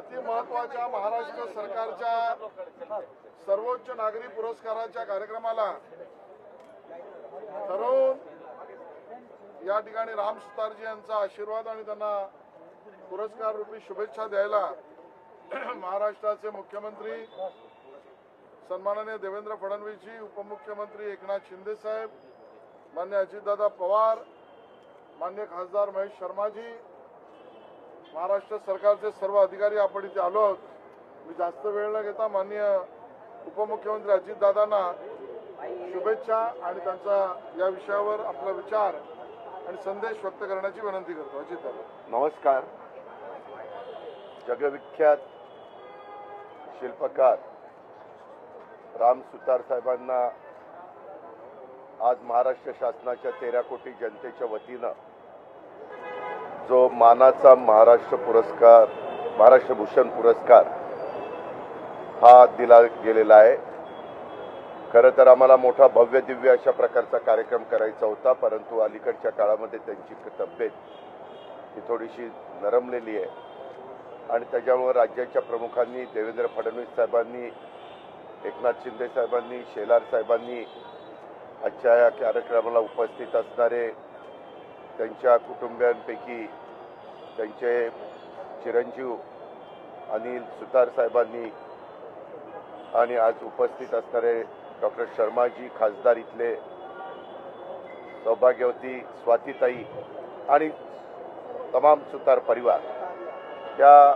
अतिमहत्वाच्या महाराष्ट्र सरकारच्या सर्वोच्च नागरी पुरस्काराच्या कार्यक्रमाला ठरवून या ठिकाणी राम सुतारजी यांचा आशीर्वाद आणि त्यांना पुरस्कार रूपी शुभेच्छा द्यायला महाराष्ट्राचे मुख्यमंत्री सन्माननीय देवेंद्र फडणवीसजी उपमुख्यमंत्री एकनाथ शिंदे साहेब मान्य अजितदादा पवार मान्य खासदार महेश शर्माजी महाराष्ट्र सरकारचे सर्व अधिकारी आपण इथे आलो आहोत. मी जास्त वेळ न घेता माननीय उपमुख्यमंत्री अजितदादांना शुभेच्छा आणि त्यांचा या विषयावर आपला विचार आणि संदेश व्यक्त करण्याची विनंती करतो. अजितदादा. नमस्कार. जगविख्यात शिल्पकार राम सुतार साहेबांना आज महाराष्ट्र शासनाच्या तेरा कोटी जनतेच्या वतीनं जो मानाचा महाराष्ट्र पुरस्कार महाराष्ट्र भूषण पुरस्कार हा दिला गेलेला आहे. खरं तर आम्हाला मोठा भव्य दिव्य अशा प्रकारचा कार्यक्रम करायचा होता परंतु अलीकडच्या काळामध्ये त्यांची तब्येत ही थोडीशी नरमलेली आहे. आणि त्याच्यामुळे राज्याच्या प्रमुखांनी देवेंद्र फडणवीस साहेबांनी एकनाथ शिंदे साहेबांनी शेलार साहेबांनी आजच्या या कार्यक्रमाला उपस्थित असणारे त्यांच्या कुटुंबियांपैकी त्यांचे चिरंजीव अनिल सुतार साहेबांनी आणि आज उपस्थित असणारे डॉक्टर शर्माजी खासदार इथले सौभाग्यवती स्वातीताई आणि तमाम सुतार परिवार. त्या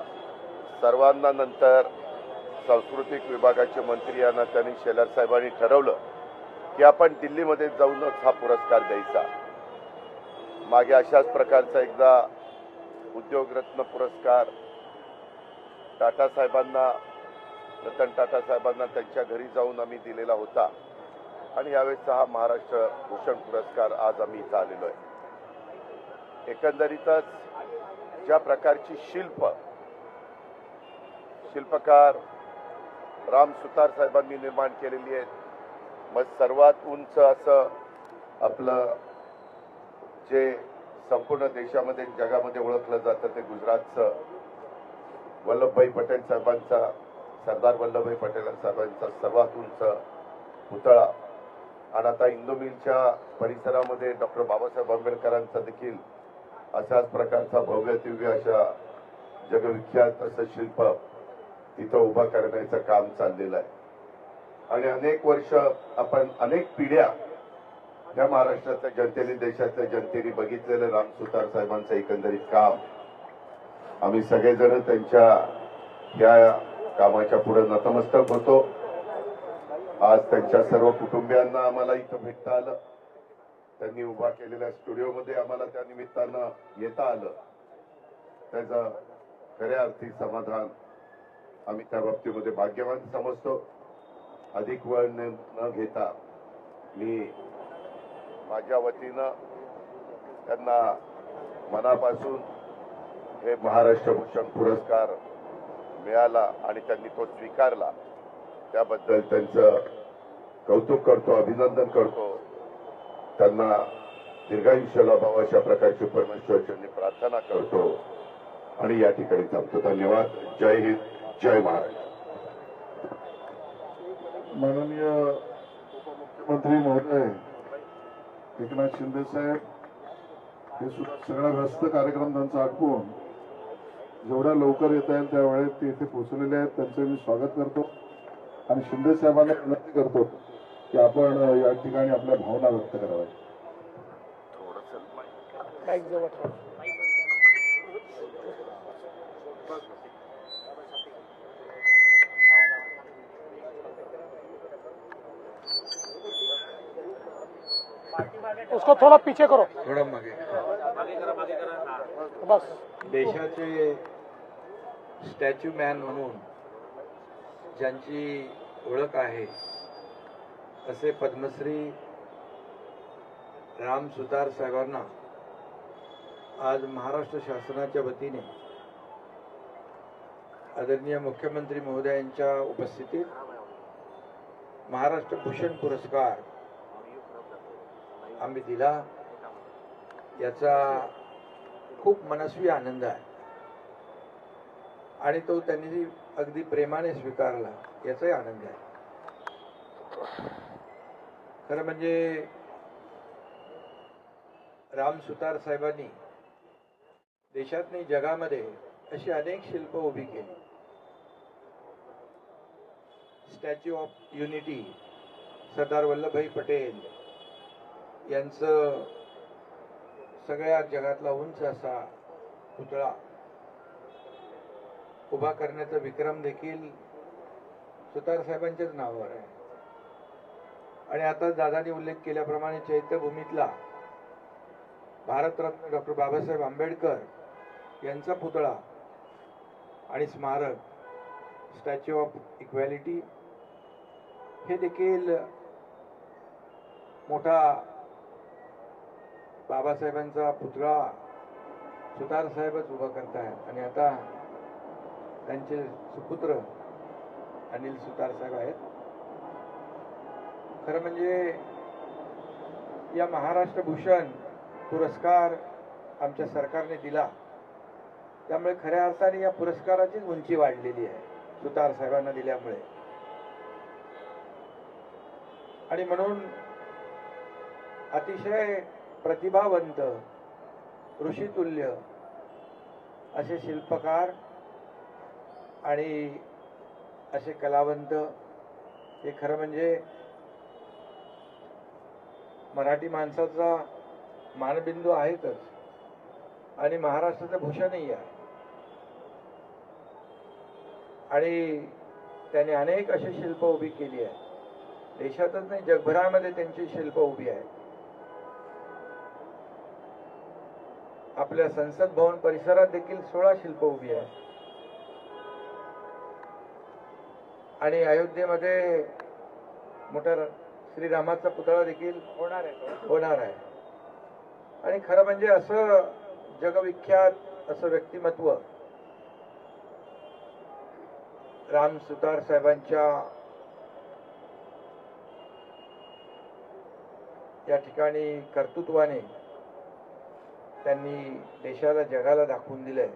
सर्वांना नंतर सांस्कृतिक विभागाचे मंत्री यांना त्यांनी शेलार साहेबांनी ठरवलं की आपण दिल्लीमध्ये जाऊनच हा पुरस्कार द्यायचा. मागे अशाच प्रकारचा एकदा उद्योगरत्न पुरस्कार टाटा साहेबांना रतन टाटा साहेबांना त्यांच्या घरी जाऊन आम्ही दिलेला होता. आणि यावेळेसचा हा महाराष्ट्र भूषण पुरस्कार आज आम्ही इथं आलेलो आहे. एकंदरीतच ज्या प्रकारची शिल्प शिल्पकार राम सुतार साहेबांनी निर्माण केलेली आहेत मग सर्वात उंच असं आपलं जे संपूर्ण देशामध्ये जगामध्ये ओळखलं जातं ते गुजरातचं वल्लभभाई पटेल साहेबांचा सरदार वल्लभभाई पटेल साहेबांचा सर्वात उंच पुतळा. आणि आता इंदोमिलच्या परिसरामध्ये डॉक्टर बाबासाहेब आंबेडकरांचा देखील अशाच प्रकारचा भव्य दिव्य अशा जगविख्यात असं शिल्प तिथं उभा करण्याचं काम चाललेलं आहे. आणि अनेक वर्ष आपण अनेक पिढ्या या महाराष्ट्रातल्या जनतेने देशातल्या जनतेने बघितलेलं राम सुतार साहेबांचं एकंदरीत काम. आम्ही सगळेजण त्यांच्या या कामाच्या पुढे नतमस्तक होतो. आज त्यांच्या सर्व कुटुंबियांना आम्हाला इथं भेटता आलं. त्यांनी उभा केलेल्या स्टुडिओमध्ये आम्हाला त्या निमित्तानं येता आलं. त्याचं खऱ्या अर्थी समाधान आम्ही त्या बाबतीमध्ये भाग्यवान समजतो. अधिक वेळ न घेता मी माझ्या वतीनं त्यांना मनापासून हे महाराष्ट्र भूषण पुरस्कार मिळाला आणि त्यांनी तो स्वीकारला. त्याबद्दल त्यांचं कौतुक करतो अभिनंदन करतो. त्यांना दीर्घायुष्य लाभावं अशा प्रकारची परमेश्वरचरणी प्रार्थना करतो. आणि या ठिकाणी थांबतो. धन्यवाद. जय हिंद. जय महाराष्ट्र. माननीय उपमुख्यमंत्री महोदय एकनाथ शिंदे साहेब हे सुद्धा सगळा व्यस्त कार्यक्रम त्यांचा आटपून जेवढ्या लवकर येता येईल त्या वेळेत ते इथे पोहोचलेले आहेत त्यांचं मी स्वागत करतो. आणि शिंदे साहेबांना विनंती करतो की आपण या ठिकाणी आपल्या भावना व्यक्त कराव्या उसको थोड़ा पीछे करो। थोडं मागे। बस। देशाचे स्टॅच्यू मॅन म्हणून ज्यांची ओळख आहे असे पद्मश्री राम सुतार साहेबांना आज महाराष्ट्र शासनाच्या वतीने आदरणीय मुख्यमंत्री महोदयांच्या उपस्थितीत महाराष्ट्र भूषण पुरस्कार आम्ही दिला. याचा खूप मनस्वी आनंद आहे. आणि तो त्यांनी अगदी प्रेमाने स्वीकारला. याचाही आनंद आहे. खरं म्हणजे राम सुतार साहेबांनी देशात नाही जगामध्ये अशी अनेक शिल्प उभी केली. Statue of unity Sardar Vallabhbhai Patel यांचं सगळ्या जगातला उंच असा पुतळा उभा करण्याचा विक्रम देखील सुतार साहेबांच्याच नावावर आहे. आणि आता दादानी उल्लेख केल्याप्रमाणे चैत्यभूमीतला भारतरत्न डॉक्टर बाबासाहेब आंबेडकर यांचा पुतळा आणि स्मारक स्टॅच्यू ऑफ इक्वॅलिटी हे देखील मोठा बाबासाहेबांचा पुतळा सुतार साहेबच उभा करतायत. आणि आता त्यांचे सुपुत्र अनिल सुतार साहेब आहेत. खरं म्हणजे या महाराष्ट्र भूषण पुरस्कार आमच्या सरकारने दिला. त्यामुळे खऱ्या अर्थाने या पुरस्काराचीच उंची वाढलेली आहे सुतार साहेबांना दिल्यामुळे. आणि म्हणून अतिशय प्रतिभावंत ऋषितुल्य असे शिल्पकार आणि असे कलावंत हे खरं म्हणजे मराठी माणसाचा मानबिंदू आहेतच आणि महाराष्ट्राचं भूषणही आहे. आणि त्याने अनेक अशी शिल्प उभी केली आहे देशातच नाही जगभरामध्ये त्यांची शिल्प उभी आहेत. आपल्या संसद भवन परिसरात देखील सोळा शिल्प उभी आहेत. आणि अयोध्येमध्ये मोठा श्रीरामाचा पुतळा देखील होणार आहे. होणार आहे. आणि खरं म्हणजे असं जगविख्यात असं व्यक्तिमत्व राम सुतार साहेबांच्या या ठिकाणी कर्तृत्वाने त्यांनी देशाला जगाला दाखवून दिलंय.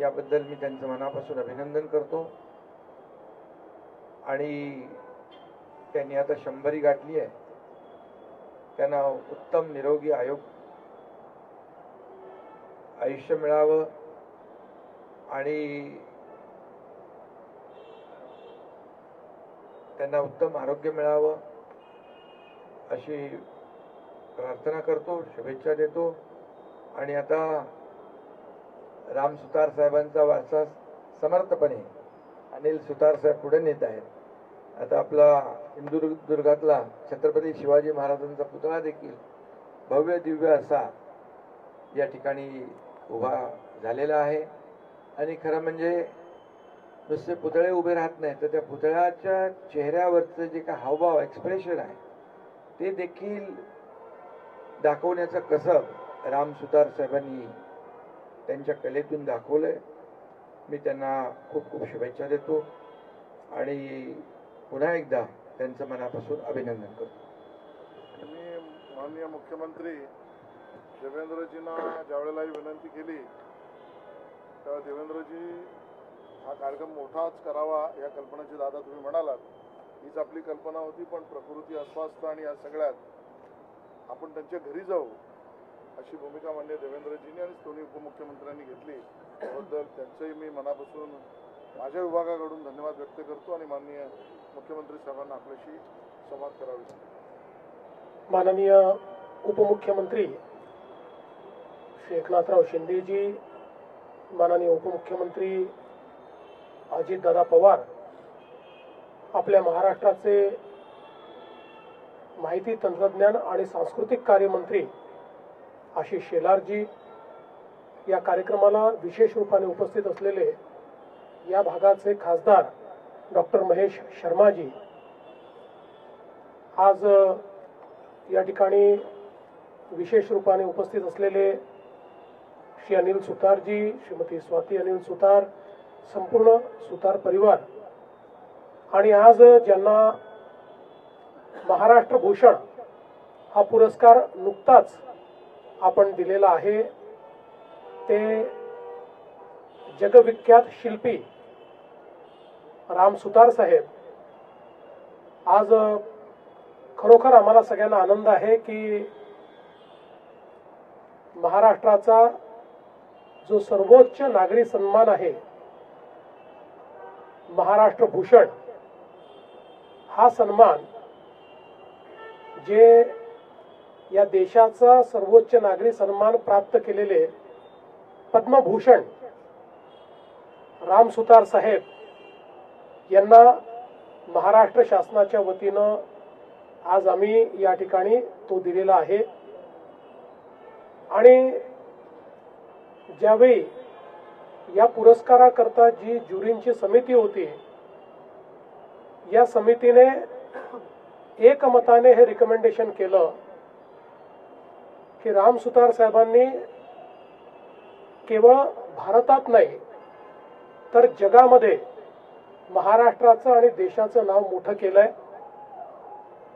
याबद्दल मी त्यांचं मनापासून अभिनंदन करतो. आणि त्यांनी आता शंभरी गाठली आहे. त्यांना उत्तम निरोगी आयोग आयुष्य मिळावं. आणि त्यांना उत्तम आरोग्य मिळावं अशी प्रार्थना करतो शुभेच्छा देतो. आणि आता राम सुतार साहेबांचा वारसा समर्थपणे अनिल सुतार साहेब पुढे नेत आहेत. आता आपला सिंधुदुर्गातला छत्रपती शिवाजी महाराजांचा पुतळा देखील भव्य दिव्य असा या ठिकाणी उभा झालेला आहे. आणि खरं म्हणजे नुसते पुतळे उभे राहत नाही तर त्या पुतळ्याच्या चेहऱ्यावरचं जे काय हावभाव एक्सप्रेशन आहे ते देखील दाखवण्याचं कसब राम सुतार साहेबांनी त्यांच्या कलेतून दाखवलंय. मी त्यांना खूप खूप शुभेच्छा देतो आणि पुन्हा एकदा त्यांचं मनापासून अभिनंदन करतो. मी माननीय मुख्यमंत्री देवेंद्रजींना ज्यावेळेला ही विनंती केली तेव्हा देवेंद्रजी हा कार्यक्रम मोठाच करावा या कल्पनेची दादा तुम्ही म्हणालात. हीच आपली कल्पना होती पण प्रकृती अस्वास्थ आणि या सगळ्यात आपण त्यांच्या घरी जाऊ अशी भूमिका मान्य देवेंद्रजींनी आणि दोन्ही उपमुख्यमंत्र्यांनी घेतली. त्याबद्दल त्यांचंही मी मनापासून माझ्या विभागाकडून धन्यवाद व्यक्त करतो आणि माननीय मुख्यमंत्री साहेबांना आपल्याशी संवाद करावी. माननीय उपमुख्यमंत्री श्री एकनाथराव शिंदेजी माननीय उपमुख्यमंत्री अजितदादा पवार आपल्या महाराष्ट्राचे माहिती तंत्रज्ञान आणि सांस्कृतिक कार्यमंत्री आशिष शेलारजी या कार्यक्रमाला विशेष रूपाने उपस्थित असलेले या भागाचे खासदार डॉक्टर महेश शर्माजी आज या ठिकाणी विशेष रूपाने उपस्थित असलेले श्री अनिल सुतारजी श्रीमती स्वाती अनिल सुतार संपूर्ण सुतार परिवार. आणि आज ज्यांना महाराष्ट्र भूषण हा पुरस्कार नुकताच आपण दिलेला आहे. ते जगविख्यात शिल्पी राम सुतार साहेब. आज खरोखर आम्हाला सगळ्यांना आनंद आहे की महाराष्ट्राचा जो सर्वोच्च नागरी सन्मान आहे महाराष्ट्र भूषण हा सन्मान जे या देशाचा सर्वोच्च नागरी सन्मान प्राप्त केलेले पद्मभूषण राम सुतार साहेब यांना महाराष्ट्र शासनाच्या वतीनं आज आम्ही या ठिकाणी तो दिलेला आहे. आणि ज्यावेळी या पुरस्काराकरता जी ज्युरींची समिती होती या समितीने एकमताने हे रिकमेंडेशन केलं की राम सुतार साहेबांनी केवळ भारतात नाही तर जगामध्ये महाराष्ट्राचं आणि देशाचं नाव मोठं केलंय.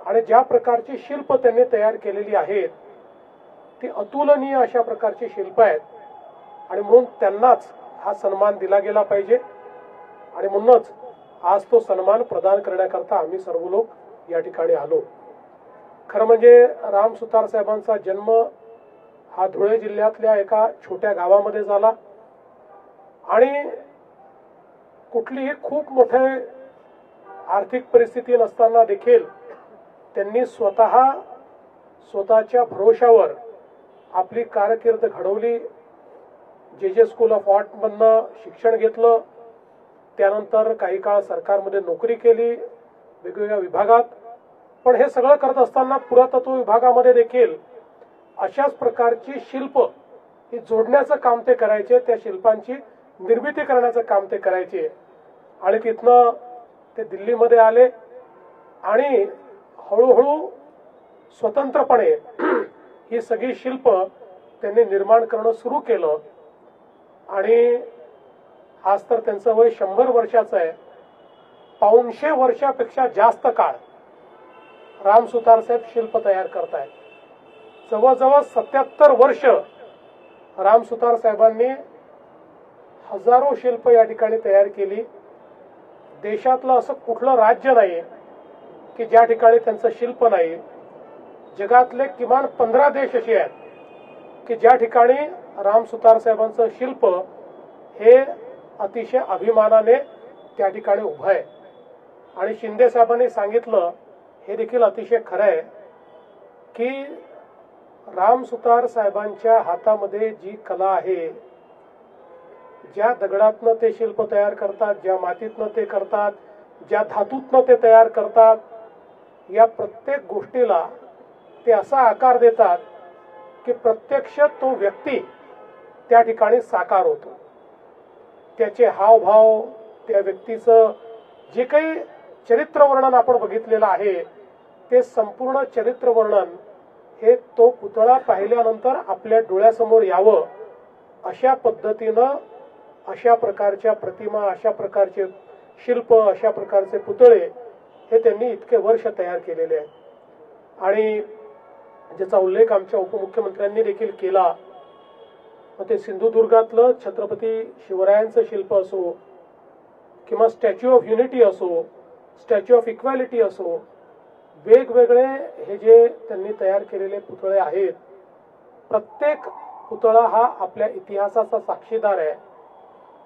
आणि ज्या प्रकारची शिल्प त्यांनी तयार केलेली आहेत ती अतुलनीय अशा प्रकारची शिल्प आहेत. आणि म्हणून त्यांनाच हा सन्मान दिला गेला पाहिजे. आणि म्हणूनच आज तो सन्मान प्रदान करण्याकरता आम्ही सर्व लोक या ठिकाणी आलो. खरं म्हणजे राम सुतार साहेबांचा जन्म हा धुळे जिल्ह्यातल्या एका छोट्या गावामध्ये झाला. आणि कुठलीही खूप मोठे आर्थिक परिस्थिती नसताना देखील त्यांनी स्वतः स्वतःच्या भरोशावर आपली कारकीर्द घडवली. जे जे स्कूल ऑफ आर्टमधनं शिक्षण घेतलं. त्यानंतर काही काळ सरकारमध्ये नोकरी केली. वेगवेगळ्या विभागात. पण हे सगळं करत असताना पुरातत्व विभागामध्ये देखील अशाच प्रकारची शिल्प ही जोडण्याचं काम ते करायचे त्या शिल्पांची निर्मिती करण्याचं काम ते करायचे. आणि तिथनं ते दिल्लीमध्ये आले आणि हळूहळू स्वतंत्रपणे ही सगळी शिल्प त्यांनी निर्माण करणं सुरू केलं. आणि आज तर त्यांचं वय शंभर वर्षाचं आहे. पाऊनशे वर्षापेक्षा जास्त काळ राम साहेब शिल्प तयार करतायत. जवळजवळ सत्याहत्तर वर्ष राम सुतार साहेबांनी हजारो शिल्प या ठिकाणी तयार केली. देशातलं असं कुठलं राज्य नाही की ज्या ठिकाणी त्यांचं शिल्प नाही जगातले किमान पंधरा देश असे आहेत की ज्या ठिकाणी राम सुतार साहेबांचं शिल्प हे अतिशय अभिमानाने त्या ठिकाणी उभं आहे. आणि शिंदे साहेबांनी सांगितलं हे देखील अतिशय खरं आहे की राम सुतार साहेबांच्या हातामध्ये जी कला आहे ज्या दगडातनं ते शिल्प तयार करतात ज्या मातीतनं ते करतात ज्या धातूतनं ते तयार करतात या प्रत्येक गोष्टीला ते असा आकार देतात की प्रत्यक्ष तो व्यक्ती त्या ठिकाणी साकार होतो. त्याचे हावभाव त्या व्यक्तीचं जे काही चरित्र वर्णन आपण बघितलेलं आहे ते संपूर्ण चरित्र वर्णन हे तो पुतळा पाहिल्यानंतर आपल्या डोळ्यासमोर यावं अशा पद्धतीनं अशा प्रकारच्या प्रतिमा अशा प्रकारचे शिल्प अशा प्रकारचे पुतळे हे त्यांनी इतके वर्ष तयार केलेले आहेत. आणि ज्याचा उल्लेख आमच्या उपमुख्यमंत्र्यांनी देखील केला मग ते सिंधुदुर्गातलं छत्रपती शिवरायांचं शिल्प असो किंवा स्टॅच्यू ऑफ युनिटी असो स्टॅच्यू ऑफ इक्वॅलिटी असो वेगवेगळे हे जे त्यांनी तयार केलेले पुतळे आहेत प्रत्येक पुतळा हा आपल्या इतिहासाचा साक्षीदार आहे.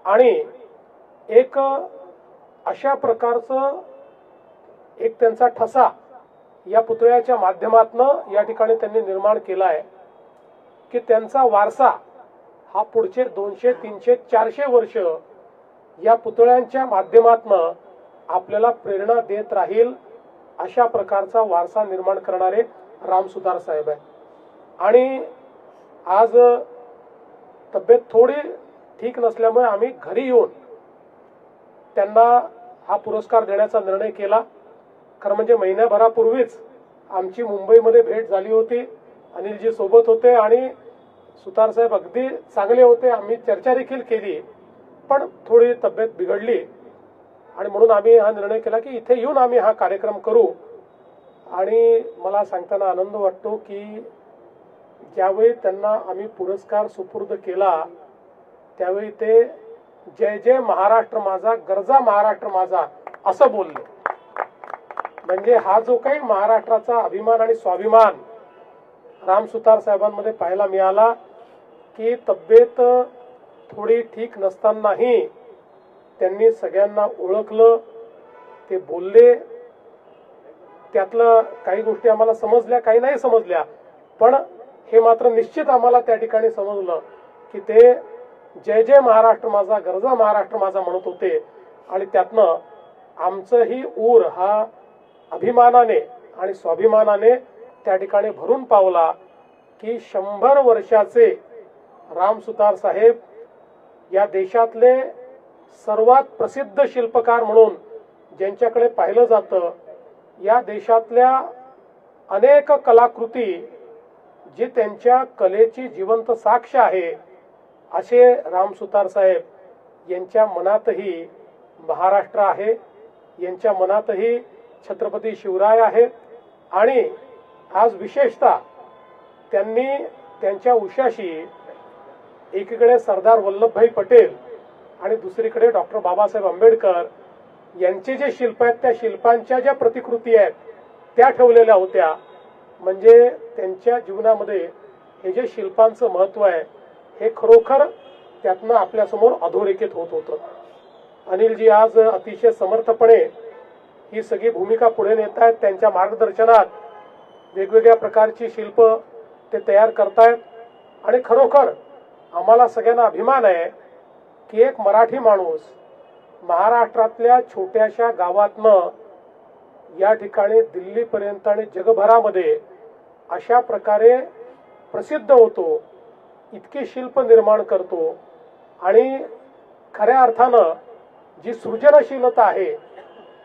आणि एक अशा प्रकारचं एक त्यांचा ठसा या पुतळ्याच्या माध्यमातनं या ठिकाणी त्यांनी निर्माण केला आहे की त्यांचा वारसा हा पुढचे दोनशे तीनशे चारशे वर्ष या पुतळ्यांच्या माध्यमातनं आपल्याला प्रेरणा देत राहील अशा प्रकारचा वारसा निर्माण करणारे रामसुतार साहेब आहे आणि आज तब्येत थोडी ठीक नसल्यामुळे आम्ही घरी येऊन त्यांना हा पुरस्कार देण्याचा निर्णय केला. खरं म्हणजे महिन्याभरापूर्वीच आमची मुंबईमध्ये भेट झाली होती. अनिलजी सोबत होते आणि सुतार साहेब अगदी चांगले होते. आम्ही चर्चा देखील केली. पण थोडी तब्येत बिघडली. आणि म्हणून आम्ही हा निर्णय केला की इथे येऊन आम्ही हा कार्यक्रम करू. आणि मला सांगताना आनंद वाटतो की ज्यावेळी त्यांना आम्ही पुरस्कार सुपूर्द केला त्यावेळी ते जय जय महाराष्ट्र माझा गरजा महाराष्ट्र माझा असं बोलले. म्हणजे हा जो काही महाराष्ट्राचा अभिमान आणि स्वाभिमान राम सुतार साहेबांमध्ये पाहायला मिळाला की तब्येत थोडी ठीक नसतानाही त्यांनी सगळ्यांना ओळखलं ते बोलले. त्यातलं काही गोष्टी आम्हाला समजल्या काही नाही समजल्या. पण हे मात्र निश्चित आम्हाला त्या ठिकाणी समजलं की ते जय जय महाराष्ट्र माझा गरजा महाराष्ट्र माझा म्हणत होते. आणि त्यातनं आमचंही ऊर हा अभिमानाने आणि स्वाभिमानाने त्या ठिकाणी भरून पावला की शंभर वर्षाचे राम सुतार साहेब या देशातले सर्वात प्रसिद्ध शिल्पकार म्हणून ज्यांच्याकडे पाहिलं जातं या देशातल्या अनेक कलाकृती जी त्यांच्या कलेची जिवंत साक्ष आहे असे रामसुतार साहेब यांच्या मनातही महाराष्ट्र आहे यांच्या मनातही छत्रपती शिवराय आहेत आणि आज विशेषतः त्यांनी त्यांच्या उशाशी एकीकडे सरदार वल्लभभाई पटेल आणि दुसरीकडे डॉक्टर बाबासाहेब आंबेडकर यांचे जे शिल्प आहेत त्या शिल्पांच्या ज्या प्रतिकृती आहेत त्या ठेवलेल्या होत्या. म्हणजे त्यांच्या जीवनामध्ये हे जे शिल्पांचं महत्त्व आहे हे खरोखर त्यातनं आपल्यासमोर अधोरेखित होत होतं. अनिलजी आज अतिशय समर्थपणे ही सगळी भूमिका पुढे नेत आहेत. त्यांच्या मार्गदर्शनात वेगवेगळ्या प्रकारची शिल्प ते तयार करतायत. आणि खरोखर आम्हाला सगळ्यांना अभिमान आहे की एक मराठी माणूस महाराष्ट्रातल्या छोट्याशा गावातनं या ठिकाणी दिल्लीपर्यंत आणि जगभरामध्ये अशा प्रकारे प्रसिद्ध होतो इतके शिल्प निर्माण करतो आणि खऱ्या अर्थानं जी सृजनशीलता आहे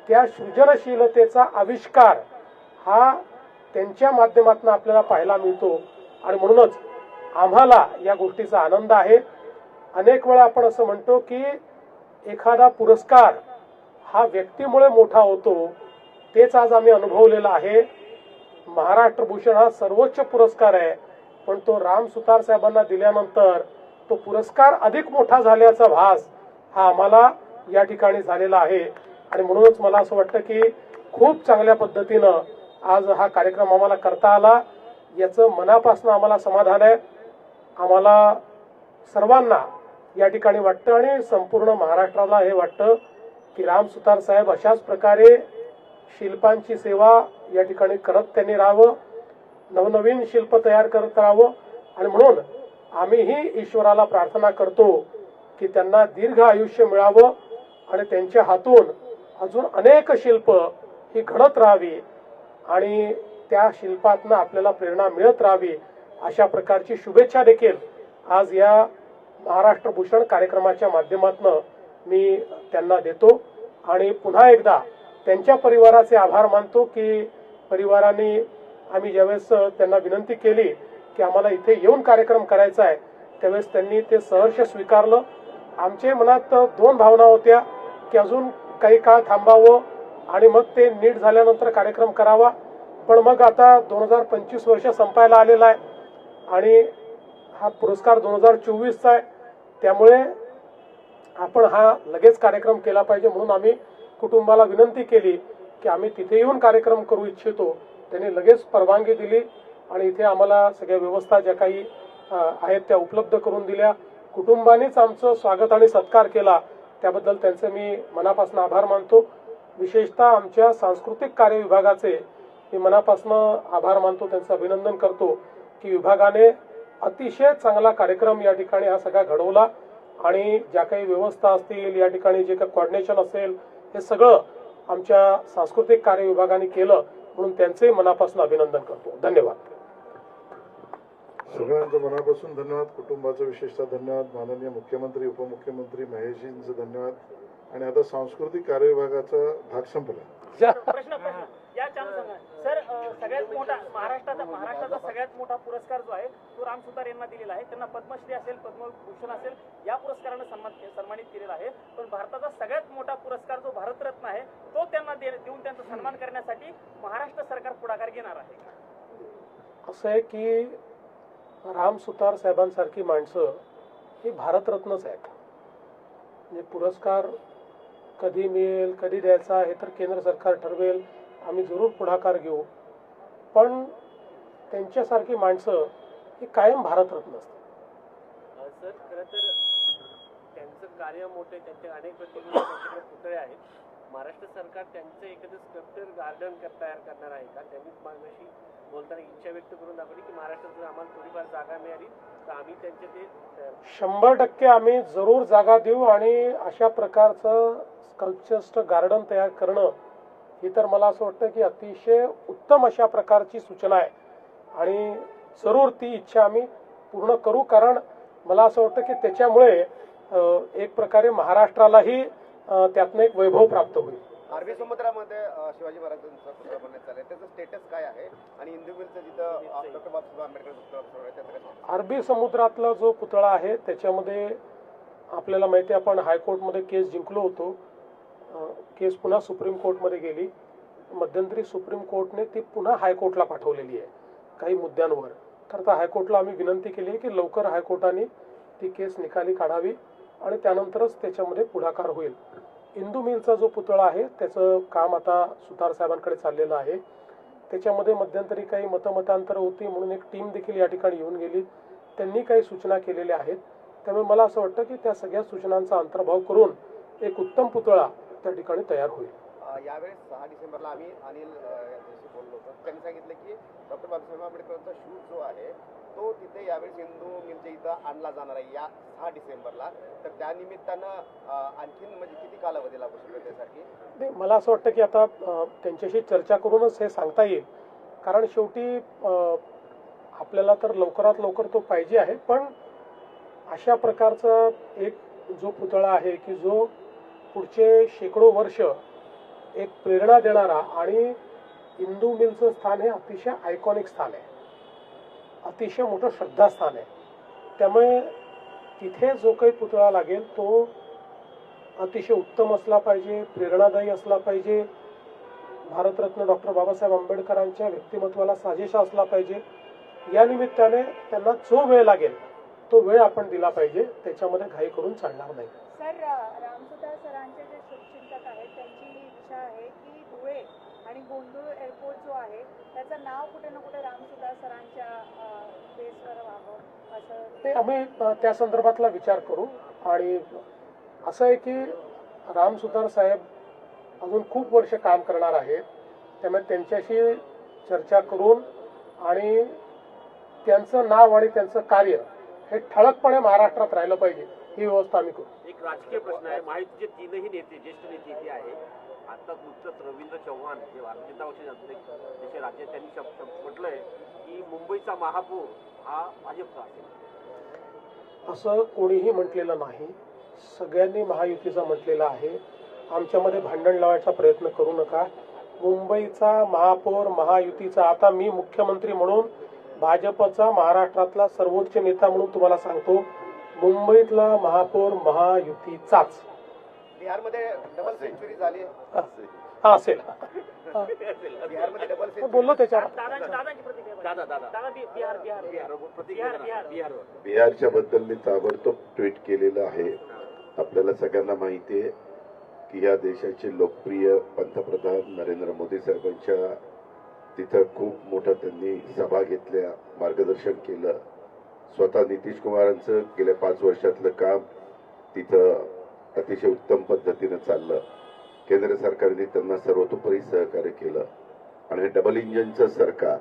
त्या सृजनशीलतेचा आविष्कार हा त्यांच्या माध्यमातून आपल्याला पाहायला मिळतो. आणि म्हणूनच आम्हाला या गोष्टीचा आनंद आहे. अनेक वेळा आपण असं म्हणतो की एखादा पुरस्कार हा व्यक्तीमुळे मोठा होतो तेच आज आम्ही अनुभवलेलं आहे. महाराष्ट्र भूषण हा सर्वोच्च पुरस्कार आहे पण तो राम सुतार साहेबांना दिल्यानंतर तो पुरस्कार अधिक मोठा झाल्याचा भास हा आम्हाला या ठिकाणी झालेला आहे. आणि म्हणूनच मला असं वाटतं की खूप चांगल्या पद्धतीनं आज हा कार्यक्रम आम्हाला करता आला. याचं मनापासून आम्हाला समाधान आहे. आम्हाला सर्वांना या ठिकाणी वाटतं आणि संपूर्ण महाराष्ट्राला हे वाटतं की राम सुतार साहेब अशाच प्रकारे शिल्पांची सेवा या ठिकाणी करत त्यांनी राहावं नवनवीन शिल्प तयार करत राहावं. आणि म्हणून आम्हीही ईश्वराला प्रार्थना करतो की त्यांना दीर्घ आयुष्य मिळावं आणि त्यांच्या हातून अजून अनेक शिल्प ही घडत राहावी आणि त्या शिल्पातनं आपल्याला प्रेरणा मिळत राहावी अशा प्रकारची शुभेच्छा देखील आज या महाराष्ट्र भूषण कार्यक्रमाच्या माध्यमातून मी त्यांना देतो. आणि पुन्हा एकदा त्यांच्या परिवाराचे आभार मानतो की परिवाराने आम्ही ज्यावेळेस त्यांना विनंती केली की आम्हाला इथे येऊन कार्यक्रम करायचा आहे त्यावेळेस त्यांनी ते सहर्ष स्वीकारलं. आमच्या मनात दोन भावना होत्या की अजून काही काळ थांबावं आणि मग ते नीट झाल्यानंतर कार्यक्रम करावा. पण मग आता दोन हजार पंचवीस वर्ष संपायला आलेला आहे आणि हा पुरस्कार दोन हजार चोवीसचा आहे. त्यामुळे आपण हा लगेच कार्यक्रम केला पाहिजे म्हणून आम्ही कुटुंबाला विनंती केली की आम्ही तिथे येऊन कार्यक्रम करू इच्छितो. त्यांनी लगेच परवानगी दिली आणि इथे आम्हाला सगळ्या व्यवस्था ज्या काही आहेत त्या उपलब्ध करून दिल्या. कुटुंबानेच आमचं स्वागत आणि सत्कार केला. त्याबद्दल त्यांचे मी मनापासून आभार मानतो. विशेषतः आमच्या सांस्कृतिक कार्य विभागाचे मी मनापासून आभार मानतो. त्यांचं अभिनंदन करतो की विभागाने अतिशय चांगला कार्यक्रम या ठिकाणी हा सगळा घडवला आणि ज्या काही व्यवस्था असतील या ठिकाणी जे काही कॉर्डिनेशन असेल हे सगळं आमच्या सांस्कृतिक कार्य विभागाने केलं म्हणून त्यांचे मनापासून अभिनंदन करतो. धन्यवाद. सगळ्यांचं मनापासून धन्यवाद. कुटुंबाचं विशेषतः धन्यवाद. माननीय मुख्यमंत्री उपमुख्यमंत्री महेशजींचं धन्यवाद. आणि आता सांस्कृतिक कार्य विभागाचा भाग संपला. प्रश्न प्रश्न. या चान्स सर सगळ्यात मोठा महाराष्ट्राचा महाराष्ट्राचा सगळ्यात मोठा पुरस्कार जो आहे तो राम सुतार यांना दिलेला आहे. त्यांना पद्मश्री असेल पद्मभूषण असेल या पुरस्कारानं सन्मान सन्मानित केलेला आहे. पण भारताचा सगळ्यात मोठा पुरस्कार जो भारतरत्न आहे तो त्यांना देऊन त्यांचा सन्मान करण्यासाठी महाराष्ट्र सरकार पुढाकार घेणार आहे असं आहे की राम सुतार साहेबांसारखी माणसं ही भारतरत्नच आहेत. म्हणजे पुरस्कार कधी मिळेल कधी द्यायचा हे तर केंद्र सरकार ठरवेल. आम्ही जरूर पुढाकार घेऊ. पण त्यांच्यासारखी माणसं ही कायम भारतरत्न असतात. सर खरं तर त्यांचं कार्य मोठे त्यांचे अनेक त्यांच्याकडे पुतळे आहेत. महाराष्ट्र सरकार त्यांचं एखादं स्कल्प्चर गार्डन तयार करणार आहे का? त्यांनी माझ्याशी बोलताना इच्छा व्यक्त करून दाखवली की महाराष्ट्रात जर आम्हाला थोडीफार जागा मिळाली तर आम्ही त्यांचे ते. शंभर टक्के आम्ही जरूर जागा देऊ आणि अशा प्रकारचं स्कल्पचर्सचं गार्डन तयार करणं ही तर मला असं वाटतं की अतिशय उत्तम अशा प्रकारची सूचना आहे. आणि जरूर ती इच्छा आम्ही पूर्ण करू कारण मला असं वाटतं की त्याच्यामुळे एक प्रकारे महाराष्ट्रालाही त्यातनं एक वैभव प्राप्त होईल. अरबी समुद्रामध्ये शिवाजी महाराजांचा पुतळा बनण्यात त्याचं स्टेटस काय आहे? आणि जिथं डॉक्टर बाबासाहेब आंबेडकर? अरबी समुद्रातला जो पुतळा आहे त्याच्यामध्ये आपल्याला माहिती आहे आपण हायकोर्टमध्ये केस जिंकलो होतो. केस पुन्हा सुप्रीम कोर्टमध्ये गेली. मध्यंतरी सुप्रीम कोर्टने ती पुन्हा हायकोर्टला पाठवलेली आहे काही मुद्द्यांवर. तर आता हायकोर्टला आम्ही विनंती केली आहे की लवकर हायकोर्टाने ती केस निकाली काढावी आणि त्यानंतरच त्याच्यामध्ये पुढाकार होईल. इंदू मिलचा जो पुतळा आहे त्याचं काम आता सुतार साहेबांकडे चाललेलं आहे. त्याच्यामध्ये मध्यंतरी काही मतमतांतर होती म्हणून एक टीम देखील या ठिकाणी येऊन गेली. त्यांनी काही सूचना केलेल्या आहेत. त्यामुळे मला असं वाटतं की त्या सगळ्या सूचनांचा अंतर्भाव करून एक उत्तम पुतळा त्या ठिकाणी तयार होईल. यावेळेस सहा डिसेंबरला आम्ही अनिल यांच्याशी बोललो होतो. त्यांनी सांगितलं की डॉक्टर बाबासाहेब आंबेडकरांचा शूट जो आहे तो तिथे यावेळेस हिंदू मिलच्या इथं आणला जाणार आहे या सहा डिसेंबरला. तर त्या निमित्तानं अ, आणखीन म्हणजे किती कालावधी लागू शकतो त्यासाठी? नाही मला असं वाटतं की आता त्यांच्याशी चर्चा करूनच हे सांगता येईल. कारण शेवटी आपल्याला तर लवकरात लवकर तो पाहिजे आहे. पण अशा प्रकारचा एक जो पुतळा आहे की जो पुढचे शेकडो वर्ष एक प्रेरणा देणारा आणि हिंदू मिलचं स्थान हे अतिशय आयकॉनिक स्थान आहे. अतिशय मोठं श्रद्धास्थान आहे. त्यामुळे तिथे जो काही पुतळा लागेल तो अतिशय उत्तम असला पाहिजे प्रेरणादायी असला पाहिजे. भारतरत्न डॉक्टर बाबासाहेब आंबेडकरांच्या व्यक्तिमत्वाला साजेशा असला पाहिजे. या निमित्ताने त्यांना जो वेळ लागेल तो वेळ आपण दिला पाहिजे. त्याच्यामध्ये घाई करून चालणार नाही. सर रामसुता सरांचे जे शुभचिंतक आहेत त्यांची इच्छा आहे की धुळे आणि गोंधळ एअरपोर्ट जो आहे त्याचं नाव कुठे ना कुठे रामसुता सरांच्या बेसवर व्हावं असं. ते आम्ही त्या संदर्भातला विचार करू आणि असं आहे की राम सुतार साहेब अजून खूप वर्ष काम करणार आहेत त्यामुळे त्यांच्याशी चर्चा करून आणि त्यांचं नाव आणि त्यांचं कार्य हे ठळकपणे महाराष्ट्रात राहिलं पाहिजे ही व्यवस्था आम्ही करू. राजकीय प्रश्न आहे. माहितीचे तीनही नेते ज्येष्ठ नेते इथे आहे आता नुकतंच रवींद्र चव्हाण जे भारतीय जनता पक्षाचे अध्यक्ष देशाचे राज्य त्यांनी म्हटलंय की मुंबईचा महापौर हा भाजपचा असेल. असं कोणीही म्हटलेलं नाही. सगळ्यांनी महायुतीचा म्हटलेलं आहे. आमच्यामध्ये भांडण लावायचा प्रयत्न करू नका. मुंबईचा महापौर महायुतीचा आता मी मुख्यमंत्री म्हणून भाजपचा महाराष्ट्रातला सर्वोच्च नेता म्हणून तुम्हाला सांगतो मुंबईतला महापौर महायुतीचाच. बिहारमध्ये डबल सेंचुरी झाली. हा असेल. बिहारमध्ये डबल मी सेंचुरी बोललो बिहार बिहारच्या बद्दल मी ताबडतोब ट्विट केलेलं आहे. आपल्याला सगळ्यांना माहिती आहे की या देशाचे लोकप्रिय पंतप्रधान नरेंद्र मोदी साहेबांच्या तिथं खूप मोठं त्यांनी सभा घेतल्या मार्गदर्शन केलं. स्वतः नितीश कुमारांचं गेल्या पाच वर्षातलं काम तिथं अतिशय उत्तम पद्धतीनं चाललं. केंद्र सरकारने त्यांना सर्वतोपरी सहकार्य केलं. आणि हे डबल इंजनचं सरकार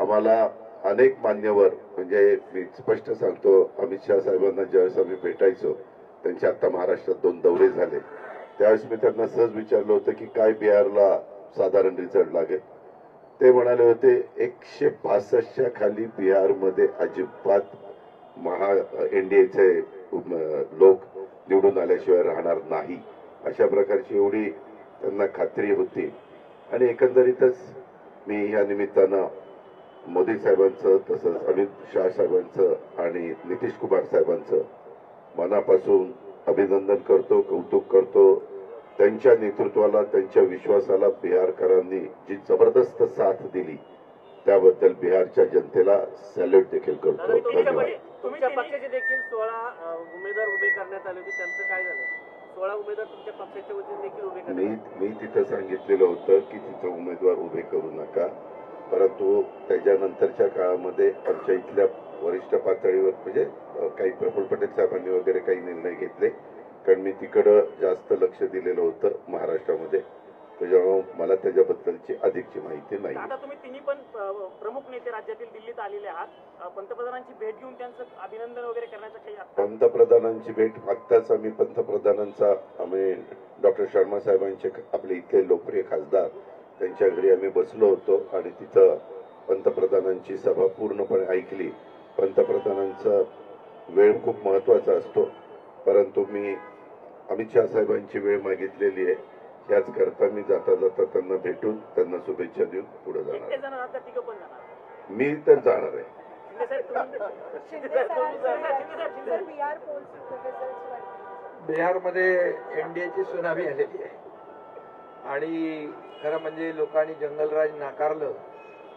आम्हाला अनेक मान्यवर म्हणजे मी स्पष्ट सांगतो अमित शहा साहेबांना ज्यावेळेस आम्ही भेटायचो त्यांचे आता महाराष्ट्रात दोन दौरे झाले. त्यावेळेस मी त्यांना सहज विचारलं होतं की काय बिहारला साधारण रिझल्ट लागेल? ते म्हणाले होते एकशे पासष्टच्या खाली बिहारमध्ये अजिबात महा एनडीएचे लोक निवडून आल्याशिवाय राहणार नाही. अशा प्रकारची एवढी त्यांना खात्री होती. आणि एकंदरीतच मी या निमित्तानं मोदी साहेबांचं तसंच अमित शाह साहेबांचं आणि नितीश कुमार साहेबांचं मनापासून अभिनंदन करतो कौतुक करतो. त्यांच्या नेतृत्वाला त्यांच्या विश्वासाला बिहारकरांनी जी जबरदस्त साथ दिली त्याबद्दल बिहारच्या जनतेला सॅल्यूट देखील करतो. धन्यवाद. तुम्ही तुमच्या तिन्ही- पक्षाचे देखील सोळा उमेदवार उभे करण्यात आले होते. त्यांचं काय झालं? सोळा उमेदवार तुमच्या पक्षाच्या वतीने देखील उभे मी करण्यात मी तिथं सांगितलेलं होतं की तिथं उमेदवार उभे करू नका. परंतु त्याच्यानंतरच्या काळामध्ये आमच्या इथल्या वरिष्ठ पातळीवर म्हणजे काही प्रफुल्ल पटेल साहेबांनी वगैरे काही निर्णय घेतले. कारण मी तिकडं जास्त लक्ष दिलेलं होतं महाराष्ट्रामध्ये. त्याच्यामुळे मला त्याच्याबद्दलची अधिकची माहिती नाही. आता तुम्ही तिन्ही पण प्रमुख नेते राज्यातील दिल्लीत आलेले आहात. पंतप्रधानांची भेट घेऊन त्यांचं अभिनंदन वगैरे करण्याचा काही पंतप्रधानांची भेट आत्ताच आम्ही पंतप्रधानांचा आम्ही डॉक्टर शर्मा साहेबांचे आपले इथले लोकप्रिय खासदार त्यांच्या घरी आम्ही बसलो होतो आणि तिथं पंतप्रधानांची सभा पूर्णपणे ऐकली. पंतप्रधानांचा वेळ खूप महत्त्वाचा असतो. परंतु मी अमित शहा साहेबांची वेळ मागितलेली आहे. याच करता मी जाता जाता त्यांना भेटून त्यांना शुभेच्छा देऊन पुढे जाणार मी तर जाणार आहे. बिहारमध्ये एनडीएची सुनामी आलेली आहे. आणि खरं म्हणजे लोकांनी जंगलराज नाकारलं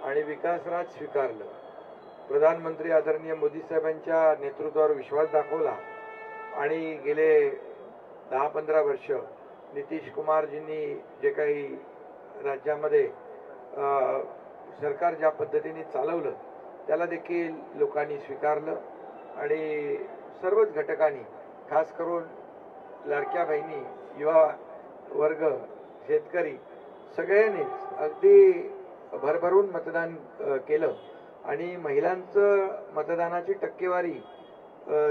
आणि विकासराज स्वीकारलं. प्रधानमंत्री आदरणीय मोदी साहेबांच्या नेतृत्वावर विश्वास दाखवला आणि गेले दहा पंधरा वर्ष नितीश कुमारजींनी जे काही राज्यामध्ये सरकार ज्या पद्धतीने चालवलं त्याला देखील लोकांनी स्वीकारलं आणि सर्वच घटकांनी खास करून लाडक्या बहिणी युवा वर्ग शेतकरी सगळ्यांनीच अगदी भरभरून मतदान केलं आणि महिलांचं मतदानाची टक्केवारी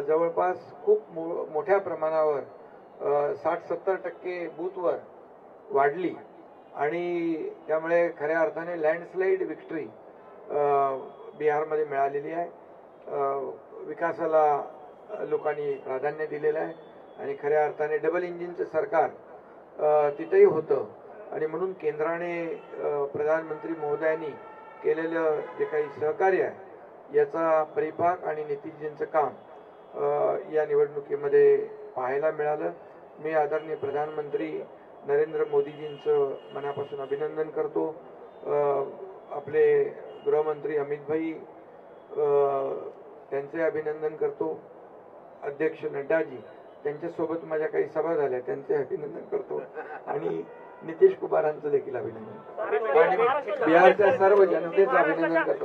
जवळपास खूप मो- मोठ्या प्रमाणावर साठ सत्तर टक्के बूथवर वाढली. आणि त्यामुळे खऱ्या अर्थाने लँडस्लाईड विक्ट्री बिहारमध्ये मिळालेली आहे. विकासाला लोकांनी प्राधान्य दिलेलं आहे. आणि खऱ्या अर्थाने डबल इंजिनचं सरकार तिथंही होतं. आणि म्हणून केंद्राने प्रधानमंत्री महोदयांनी केलेलं जे काही सहकार्य आहे याचा परिपाक आणि नितीशजींचं काम या निवडणुकीमध्ये पाहायला मिळालं. मी आदरणीय प्रधानमंत्री नरेंद्र मोदीजींचं मनापासून अभिनंदन करतो. अ, आपले गृहमंत्री अमित भाई अ, त्यांचे अभिनंदन करतो. अध्यक्ष नड्डाजी त्यांच्यासोबत माझ्या काही सभा झाल्या त्यांचे अभिनंदन करतो. आणि नितीश कुमारांचं देखील अभिनंदन करतो. आणि बिहारच्या सर्व जनतेचं अभिनंदन करतो.